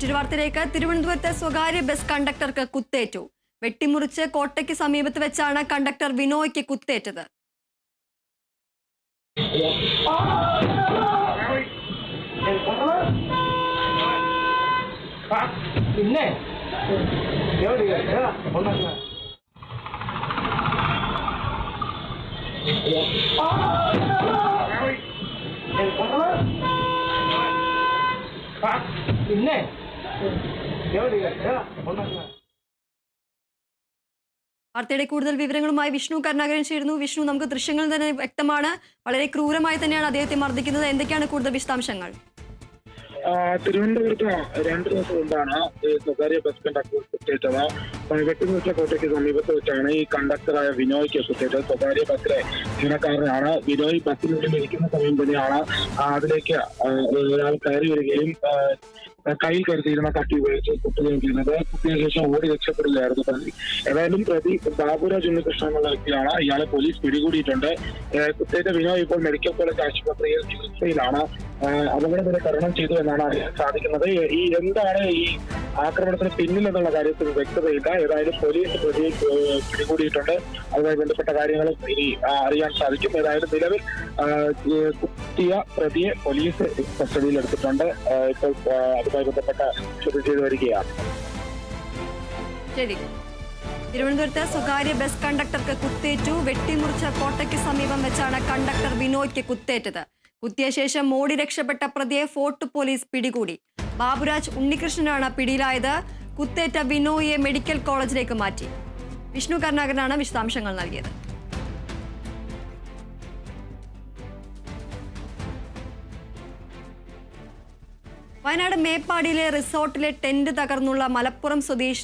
മറ്റൊരു വാർത്തയിലേക്ക്. തിരുവനന്തപുരത്തെ സ്വകാര്യ ബസ് കണ്ടക്ടർക്ക് കുത്തേറ്റു. വെട്ടിമുറിച്ച് കോട്ടയ്ക്ക് സമീപത്ത് വെച്ചാണ് കണ്ടക്ടർ വിനോയ്ക്ക് കുത്തേറ്റത്. പിന്നെ? പിന്നെ? വാർത്തയുടെ കൂടുതൽ വിവരങ്ങളുമായി വിഷ്ണു കരുണാകരൻ ചേരുന്നു. വിഷ്ണു നമുക്ക് ദൃശ്യങ്ങൾ തന്നെ വ്യക്തമാണ്. വളരെ ക്രൂരമായി തന്നെയാണ് അദ്ദേഹത്തെ മർദ്ദിക്കുന്നത്. എന്തൊക്കെയാണ് കൂടുതൽ വിശദാംശങ്ങൾ? തിരുവനന്തപുരത്ത് രണ്ട് ദിവസം മുമ്പാണ് സ്വകാര്യ ബസ് കണ്ടക്ടർ കുത്തേറ്റത് വെട്ടിമുറിച്ച കോട്ടയ്ക്ക് സമീപത്ത് വെച്ചാണ് ഈ കണ്ടക്ടറായ വിനോയ്ക്ക് കുത്തേറ്റത് സ്വകാര്യ ബസ്സിലെ ജീവനക്കാരനാണ്. വിനോയ് ബസ്സിനുള്ളിൽ ഇരിക്കുന്ന സമയം തന്നെയാണ് അതിലേക്ക് ഒരാൾ കയറി വരികയും കയ്യിൽ കരുതിയിരുന്ന കട്ടി ഉപയോഗിച്ച് കുത്തുകയും ചെയ്യുന്നത്. കുത്തിയ ശേഷം ഓടി രക്ഷപ്പെടുകയായിരുന്നു പ്രതി. ഏതായാലും പ്രതി ബാബുരാജ് ഉണ്ണികൃഷ്ണൻ എന്നുള്ള വ്യക്തിയാണ്. ഇയാളെ പോലീസ് പിടികൂടിയിട്ടുണ്ട്. കുത്തേറ്റ വിനോയ് ഇപ്പോൾ മെഡിക്കൽ കോളേജ് ആശുപത്രിയിൽ ചികിത്സയിലാണ്. അപകടം വരെ തരണം ചെയ്തു എന്നാണ് സാധിക്കുന്നത്. ഈ എന്താണ് ഈ ആക്രമണത്തിന് പിന്നിൽ എന്നുള്ള കാര്യത്തിൽ വ്യക്തതയില്ല. ഏതായാലും പോലീസ് പ്രതിയെ പിടികൂടിയിട്ടുണ്ട്. അതുമായി ബന്ധപ്പെട്ട കാര്യങ്ങളും ഇനി അറിയാൻ സാധിക്കും. ഏതായാലും നിലവിൽ കുത്തിയ പ്രതിയെ പോലീസ് ആ, ഇപ്പോൾ അതുമായി ബന്ധപ്പെട്ട ചോദ്യം ചെയ്തു വരികയാണ്. ശരി. തിരുവനന്തപുരത്ത് സ്വകാര്യ ബസ് കണ്ടക്ടർക്ക് കുത്തേറ്റു. വെട്ടിമുറിച്ച കോട്ടയ്ക്ക് സമീപം വെച്ചാണ് കണ്ടക്ടർ വിനോയ്ക്ക് കുത്തേറ്റത്. കുത്തിയ ശേഷം മോടി രക്ഷപ്പെട്ട പ്രതിയെ ഫോർട്ട് പോലീസ് പിടികൂടി. ബാബുരാജ് ഉണ്ണികൃഷ്ണനാണ് പിടിയിലായത്. കുത്തേറ്റ വിനോയെ മെഡിക്കൽ കോളേജിലേക്ക് മാറ്റി. വിഷ്ണു കർണാകരനാണ് വിശദാംശങ്ങൾ നൽകിയത്. വയനാട് മേപ്പാടിയിലെ റിസോർട്ടിലെ ടെന്റ് തകർന്നുള്ള മലപ്പുറം സ്വദേശി